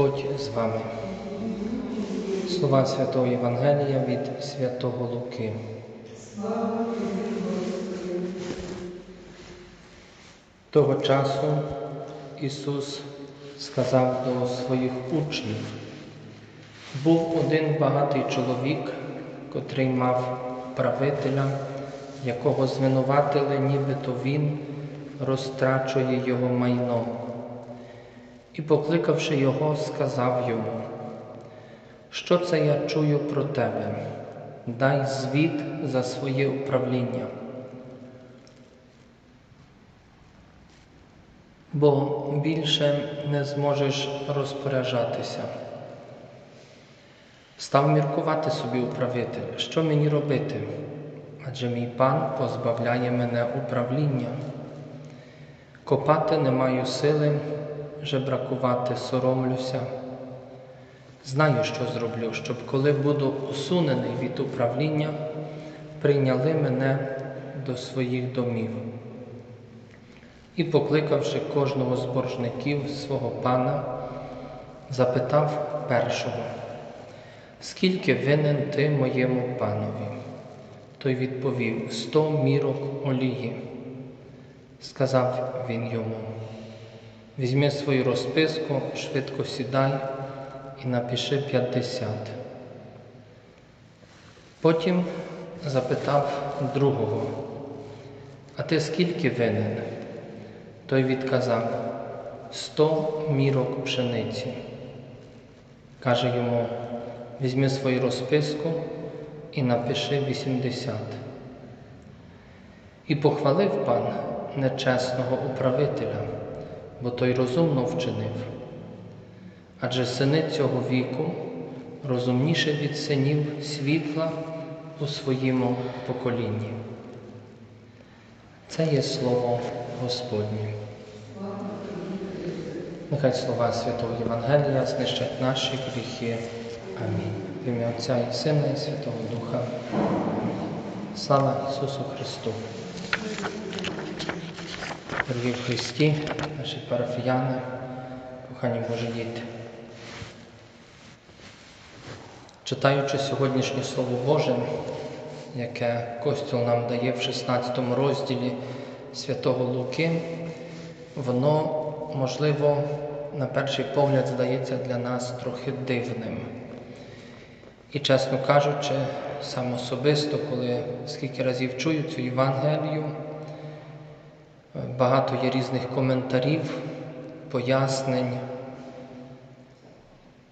Господь з вами. Слова Святого Євангелія від Святого Луки. Того часу Ісус сказав до своїх учнів, був один багатий чоловік, котрий мав правителя, якого звинуватили, нібито він розтрачує його майно. І, покликавши його, сказав йому, що це я чую про тебе? Дай звіт за своє управління. Бо більше не зможеш розпоряджатися. Став міркувати собі управитель, що мені робити? Адже мій пан позбавляє мене управління. Копати не маю сили, жебракувати соромлюся. Знаю, що зроблю, щоб коли буду усунений від управління, прийняли мене до своїх домів. І, покликавши кожного з боржників свого пана, запитав першого, скільки винен ти моєму панові? Той відповів сто мірок олії. Сказав він йому, візьми свою розписку, швидко сідай і напиши п'ятдесят. Потім запитав другого, а ти скільки винен? Той відказав сто мірок пшениці. Каже йому, візьми свою розписку і напиши вісімдесят. І похвалив пан нечесного управителя, бо той розумно вчинив. Адже сини цього віку розумніше від синів світла у своєму поколінні. Це є слово Господнє. Нехай слова Святого Євангелія знищать наші гріхи. Амінь. В ім'я Отця і Сина, і Святого Духа. Слава Ісусу Христу! Дорогі Христі, наші парафіяни, кохані Божі діти. Читаючи сьогоднішнє Слово Боже, яке Костюл нам дає в 16 розділі Святого Луки, воно, можливо, на перший погляд здається для нас трохи дивним. І, чесно кажучи, сам особисто, коли скільки разів чую цю Євангелію, багато є різних коментарів, пояснень,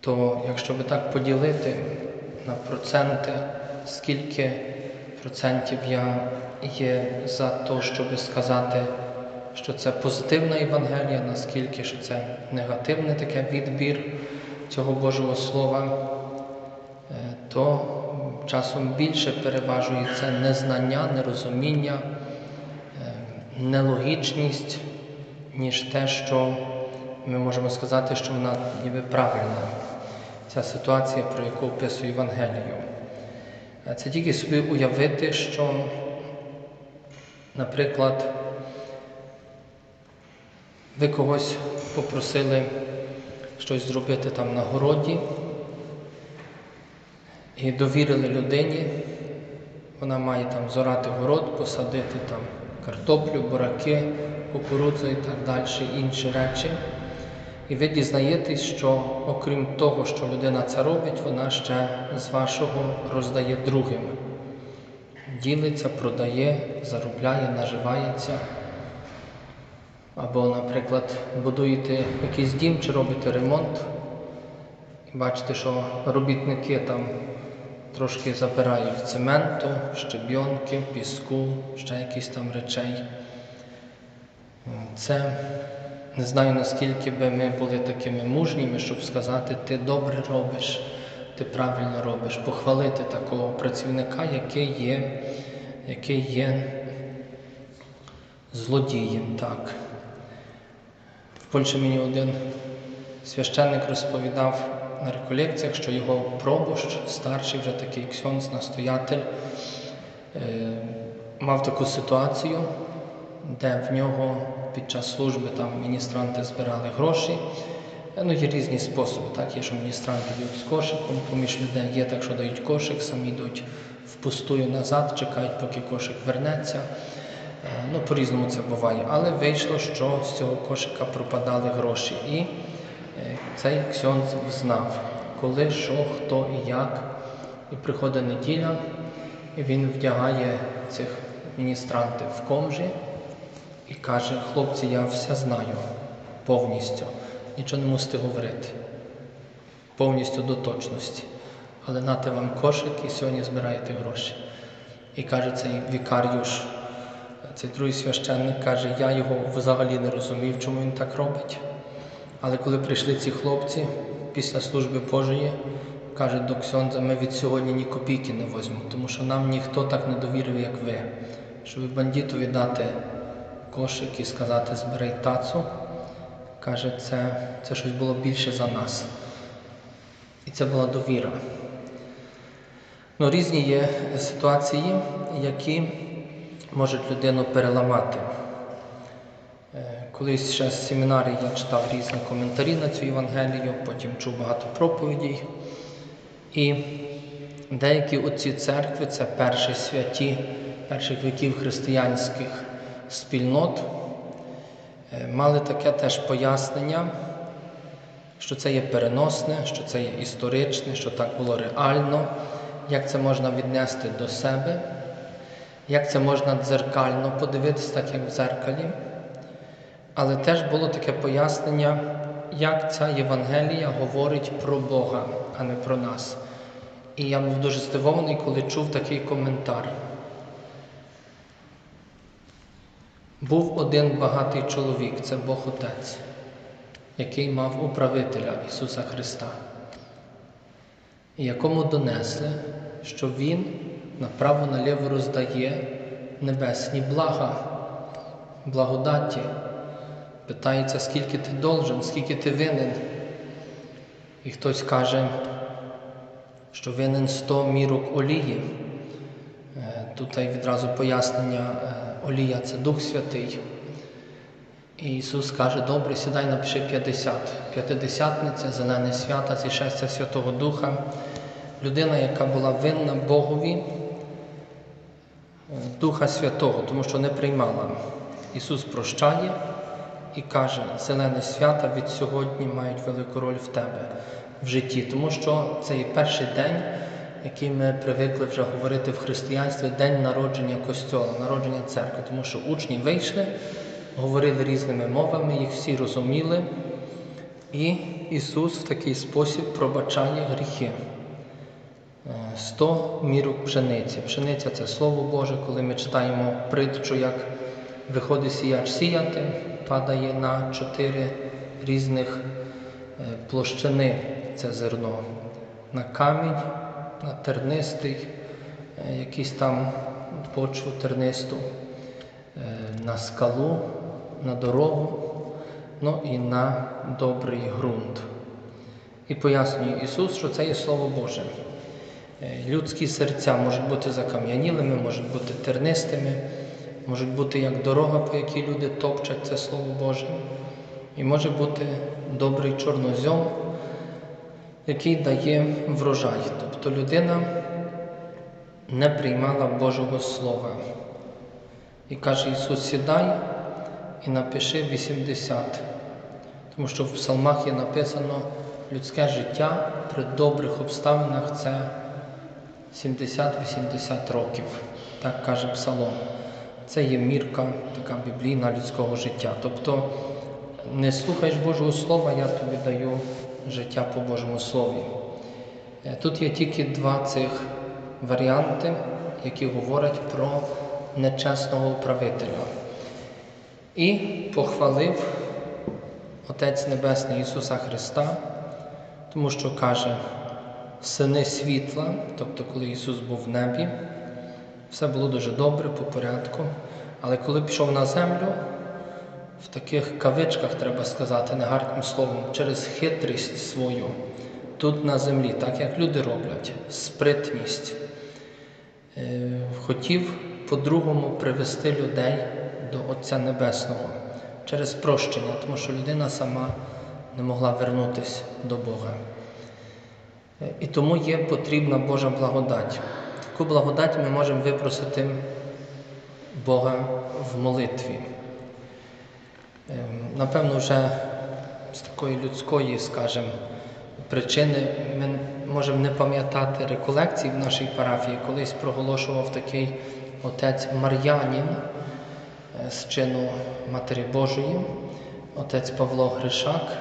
то якщо би так поділити на проценти, скільки процентів я є за те, щоб сказати, що це позитивна Євангелія, наскільки що це негативний таке відбір цього Божого Слова, то часом більше переважує це незнання, нерозуміння, нелогічність, ніж те, що ми можемо сказати, що вона ніби правильна. Ця ситуація, про яку описує Євангелію. Це тільки собі уявити, що, наприклад, ви когось попросили щось зробити там на городі і довірили людині, вона має там зорати город, посадити там картоплю, бураки, кукурудзу і так далі, інші речі. І ви дізнаєтесь, що окрім того, що людина це робить, вона ще з вашого роздає другим. Ділиться, продає, заробляє, наживається. Або, наприклад, будуєте якийсь дім чи робите ремонт, і бачите, що робітники там трошки забирають цементу, щебйонки, піску, ще якісь там речей. Це не знаю, наскільки би ми були такими мужніми, щоб сказати, ти добре робиш, ти правильно робиш, похвалити такого працівника, який є, який є злодієм. так. В Польщі мені один священник розповідав на реколекціях, що його пробощ, старший вже такий ксьонс, настоятель, е, мав таку ситуацію, де в нього під час служби там міністранти збирали гроші, Ну, є різні способи. Так, є, що міністранти йдуть з кошиком, поміж людей є так, що дають кошик, самі йдуть впустую назад, чекають, поки кошик вернеться. Е, Ну, по-різному це буває. Але вийшло, що з цього кошика пропадали гроші. І е, цей ксьонд знав, коли, що, хто і як. І приходить неділя, і він вдягає цих міністрантів в комжі і каже, хлопці, я все знаю повністю, нічого не мусите говорити, повністю до точності. Але нате вам кошик і сьогодні збираєте гроші. І каже цей вікаріуш, цей другий священник каже, я його взагалі не розумів, чому він так робить. Але коли прийшли ці хлопці після служби Божої, каже до Ксьондза, ми від сьогодні ні копійки не візьмемо, тому що нам ніхто так не довірив, як ви. Щоб бандитові дати кошик і сказати збирай тацу, каже, це, це щось було більше за нас. І це була довіра. Ну, різні є ситуації, які можуть людину переламати. Е, Колись ще з семінарії я читав різні коментарі на цю Євангелію, потім чув багато проповідей. І деякі отці церкви, це перші святі перших віків християнських спільнот, е, мали таке теж пояснення, що це є переносне, що це є історичне, що так було реально, як це можна віднести до себе, як це можна дзеркально подивитися, так як в дзеркалі. Але теж було таке пояснення, як ця Євангелія говорить про Бога, а не про нас. І я був дуже здивований, коли чув такий коментар. Був один багатий чоловік, це Бог Отець, який мав управителя Ісуса Христа, якому донесли, що Він направо-наліво роздає небесні блага, благодаті. Питається, скільки ти должен, скільки ти винен. І хтось каже, що винен 100 мірок олії. Е, Тут відразу пояснення, е, олія це Дух Святий. І Ісус каже, добре, сідай, напиши 50. П'ятидесятниця, зелене свята, зішестя Святого Духа. Людина, яка була винна Богові, е, Духа Святого, тому що не приймала. Ісус прощає і каже, зелене свята від сьогодні мають велику роль в тебе в житті, тому що це є перший день, який ми привикли вже говорити в християнстві, день народження Костьола, народження церкви, тому що учні вийшли, говорили різними мовами, їх всі розуміли, і Ісус в такий спосіб пробачає гріхи. Е, Сто мірок пшениці. Пшениця це Слово Боже, коли ми читаємо притчу, як виходить сіяч сіяти, падає на чотири різних е, площини це зерно. На камінь, на тернистий, е, якийсь там почву тернисту, е, на скалу, на дорогу, ну і на добрий ґрунт. І пояснює Ісус, що це є Слово Боже. Людські серця можуть бути закам'янілими, можуть бути тернистими, можуть бути як дорога, по якій люди топчать це Слово Боже. І може бути добрий чорнозьом, який дає врожай. Тобто людина не приймала Божого Слова. І каже Ісус, сідай і напиши 80. Тому що в псалмах є написано, людське життя при добрих обставинах це 70-80 років. Так каже Псалом. Це є мірка така біблійна людського життя. Тобто не слухаєш Божого Слова, я тобі даю життя по Божому Слові. Е, Тут є тільки два цих варіанти, які говорять про нечесного управителя. І похвалив Отець Небесний Ісуса Христа, тому що каже, сини світла, тобто коли Ісус був в небі, все було дуже добре, по порядку. Але коли пішов на землю, в таких кавичках, треба сказати, негарним словом, через хитрість свою, тут на землі, так як люди роблять, спритність, е, хотів по-другому привести людей до Отця Небесного через прощення, тому що людина сама не могла вернутися до Бога. Е, І тому є потрібна Божа благодать. Таку благодать ми можемо випросити Бога в молитві. Ем, Напевно, вже з такої людської, скажімо, причини ми можемо не пам'ятати реколекцій в нашій парафії. Колись проголошував такий отець Мар'янін е, з чину Матері Божої, отець Павло Гришак,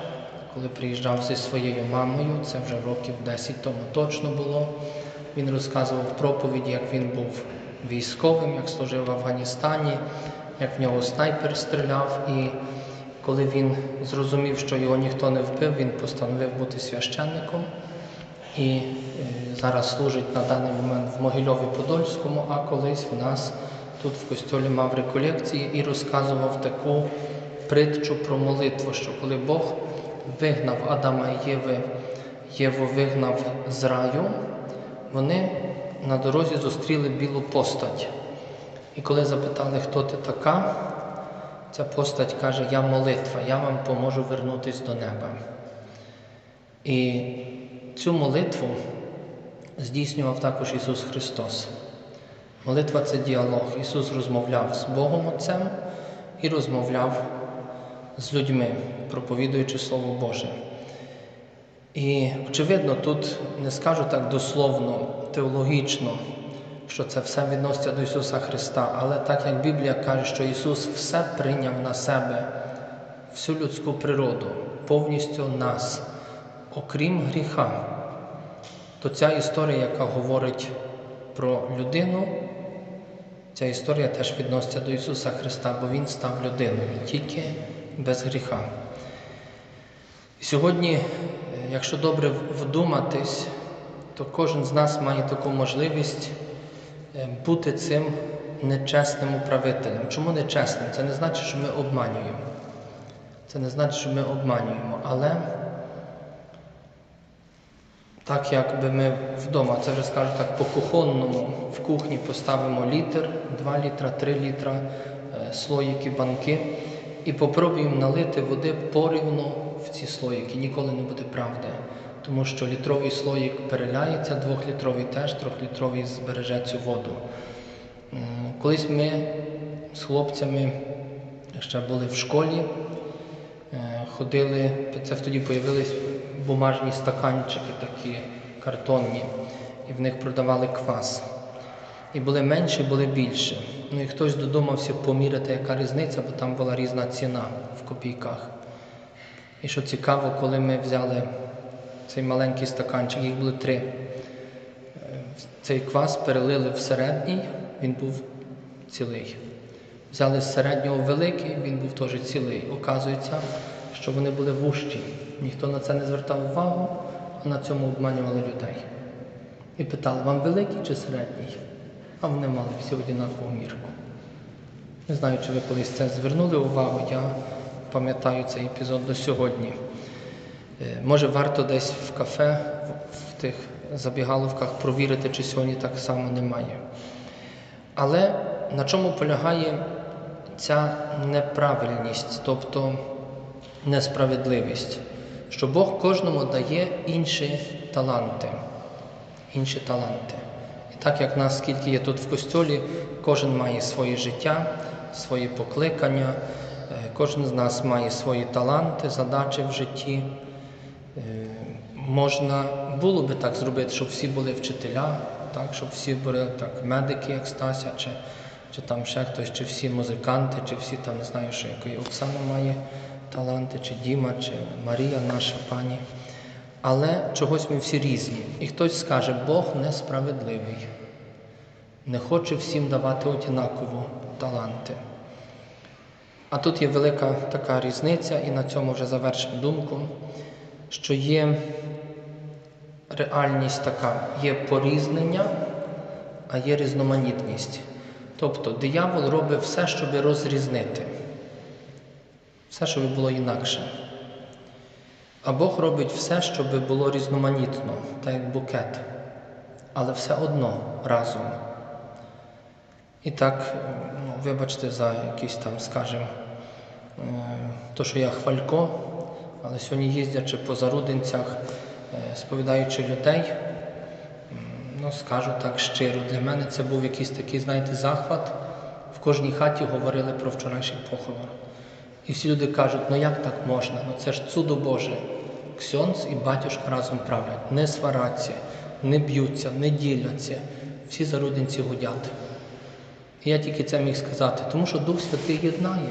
коли приїжджав зі своєю мамою, це вже років 10 тому точно було. Він розказував проповіді, як він був військовим, як служив в Афганістані, як в нього снайпер стріляв. І коли він зрозумів, що його ніхто не вбив, він постановив бути священником і е, зараз служить на даний момент в Могильові Подольському, а колись в нас тут в костьолі мав реколекції і розказував таку притчу про молитву, що коли Бог вигнав Адама і Єви, Єву вигнав з раю, вони на дорозі зустріли білу постать. І коли запитали, хто ти така, ця постать каже, я молитва, я вам поможу вернутися до неба. І цю молитву здійснював також Ісус Христос. Молитва це діалог. Ісус розмовляв з Богом Отцем і розмовляв з людьми, проповідуючи Слово Боже. І, очевидно, тут не скажу так дословно, теологічно, що це все відноситься до Ісуса Христа, але так як Біблія каже, що Ісус все прийняв на себе, всю людську природу, повністю нас, окрім гріха, то ця історія, яка говорить про людину, ця історія теж відноситься до Ісуса Христа, бо Він став людиною тільки без гріха. І сьогодні, якщо добре вдуматись, то кожен з нас має таку можливість е, бути цим нечесним управителем. Чому нечесним? Це не значить, що ми обманюємо. Це не значить, що ми обманюємо. Але так, якби ми вдома, це вже скажу так, по кухонному в кухні поставимо літр, 2 літра, 3 літра, е, слоїки, банки і попробуємо налити води порівну в ці слоїки. Ніколи не буде правди. Тому що літровий слоїк переляється, двохлітровий теж, трьохлітровий збереже цю воду. Колись ми з хлопцями ще були в школі, е, ходили, це тоді з'явились бумажні стаканчики такі картонні, і в них продавали квас. І були менші, були більше. Ну і хтось додумався поміряти, яка різниця, бо там була різна ціна в копійках. І що цікаво, коли ми взяли цей маленький стаканчик, їх було три. Е, Цей квас перелили в середній, він був цілий. Взяли з середнього великий, він був теж цілий. Оказується, що вони були вущі. Ніхто на це не звертав увагу, а на цьому обманювали людей. І питали, вам великий чи середній? А вони мали всі однакову мірку. Не знаю, чи ви колись це звернули увагу, я пам'ятаю цей епізод до сьогодні. Е, Може, варто десь в кафе, в- тих забігаловках провірити, чи сьогодні так само немає. Але на чому полягає ця неправильність, тобто несправедливість? Що Бог кожному дає інші таланти. Інші таланти. І так як нас скільки є тут в костьолі, кожен має своє життя, свої покликання, кожен з нас має свої таланти, задачі в житті. Е, Можна було би так зробити, щоб всі були вчителя, так, щоб всі були так, медики, як Стася, чи, чи там ще хтось, чи всі музиканти, чи всі там не знаю, що якої Оксана має таланти, чи Діма, чи Марія, наша пані. Але чогось ми всі різні. І хтось скаже, Бог несправедливий, не хоче всім давати однаково таланти. А тут є велика така різниця, і на цьому вже завершимо думку, що є реальність така, є порізнення, а є різноманітність. Тобто диявол робить все, щоб розрізнити, все, щоб було інакше. А Бог робить все, щоб було різноманітно, так як букет, але все одно разом. І так, ну, вибачте за якісь там, скажімо, е, то, що я хвалько, Але сьогодні їздячи по зарудинцях, е, сповідаючи людей, ну скажу так щиро, для мене це був якийсь такий, знаєте, захват. В кожній хаті говорили про вчорашній похорон. І всі люди кажуть, ну як так можна? Ну це ж чудо Боже. Ксьонц і батюшка разом правлять, не свараться, не б'ються, не діляться. Всі зарудинці гудять. Я тільки це міг сказати, тому що Дух Святий єднає,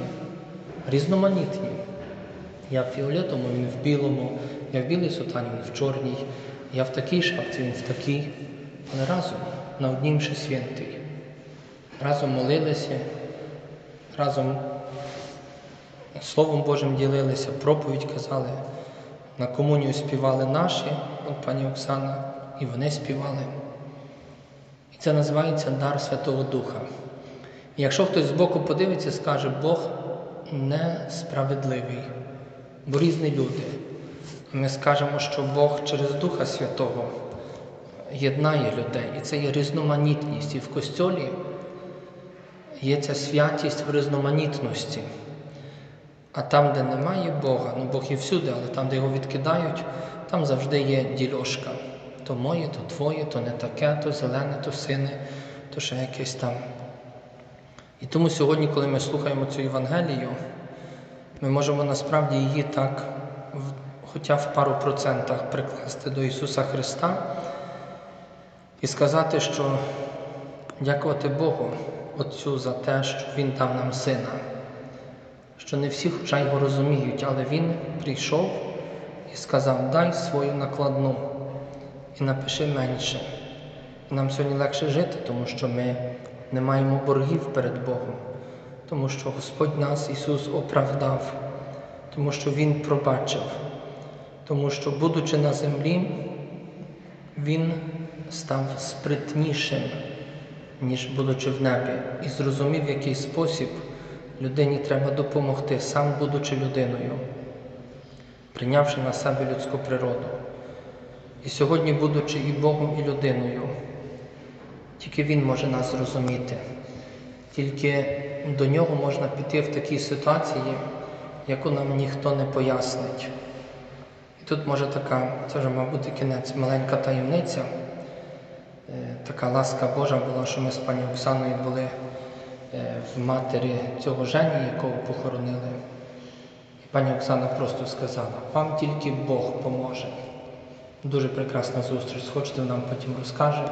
різноманітні. Я в фіолетовому, він в білому, я в білій сутані, він в чорній, я в такій шапці, він в такій, але разом на однім ще святий. Разом молилися, разом Словом Божим ділилися, проповідь казали, на комунію співали наші, от пані Оксана, і вони співали. І це називається дар Святого Духа. Якщо хтось збоку подивиться, скаже, Бог несправедливий, бо різні люди. Ми скажемо, що Бог через Духа Святого єднає людей. І це є різноманітність. І в костьолі є ця святість в різноманітності. А там, де немає Бога, ну Бог є всюди, але там, де його відкидають, там завжди є дільошка. То моє, то твоє, то не таке, то зелене, то сине, то ще якесь там. І тому сьогодні, коли ми слухаємо цю Євангелію, ми можемо насправді її так, хоча в пару процентах прикласти до Ісуса Христа і сказати, що дякувати Богу Отцю за те, що Він дав нам сина що не всі хоча його розуміють, але він прийшов і сказав: дай свою накладну і напиши менше. І нам сьогодні легше жити, тому що ми не маємо боргів перед Богом, тому що Господь нас, Ісус, оправдав, тому що Він пробачив, тому що, будучи на землі, Він став спритнішим, ніж будучи в небі, і зрозумів, в який спосіб людині треба допомогти, сам будучи людиною, прийнявши на себе людську природу. І сьогодні, будучи і Богом, і людиною, тільки Він може нас зрозуміти, тільки до нього можна піти в такій ситуації, яку нам ніхто не пояснить. І тут може така, це вже, мабуть, кінець, маленька таємниця. Е, Така ласка Божа була, що ми з пані Оксаною були е, в матері цього Жені, якого похоронили. І пані Оксана просто сказала, вам тільки Бог поможе. Дуже прекрасна зустріч. Схочете, нам потім розкаже,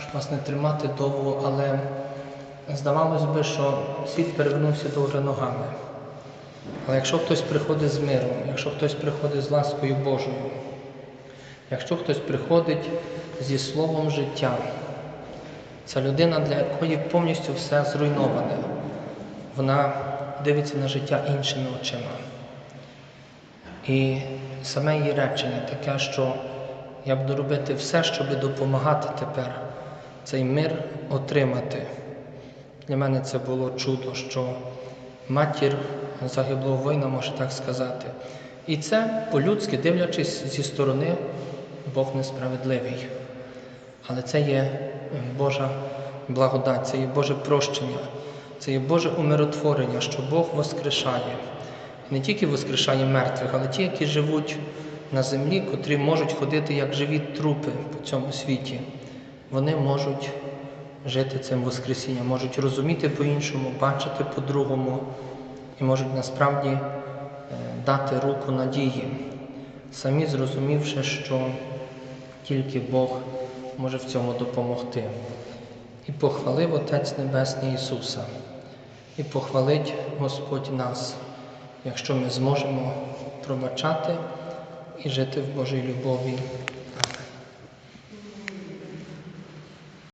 щоб вас не тримати довго, але здавалось би, що світ перевернувся до гори ногами. Але якщо хтось приходить з миром, якщо хтось приходить з ласкою Божою, якщо хтось приходить зі словом життя, ця людина, для якої повністю все зруйноване, вона дивиться на життя іншими очима. І саме її речення таке, що я буду робити все, щоб допомагати тепер цей мир отримати. Для мене це було чудо, що матір загиблого воїна, може так сказати. І це по-людськи, дивлячись зі сторони, Бог несправедливий. Але це є Божа благодать, це є Боже прощення, це є Боже умиротворення, що Бог воскрешає. Не тільки воскрешає мертвих, але ті, які живуть на землі, котрі можуть ходити як живі трупи по цьому світі, вони можуть жити цим Воскресінням, можуть розуміти по-іншому, бачити по-другому і можуть насправді е, дати руку надії, самі зрозумівши, що тільки Бог може в цьому допомогти. І похвалив Отець Небесний Ісуса, і похвалить Господь нас, якщо ми зможемо пробачати і жити в Божій любові.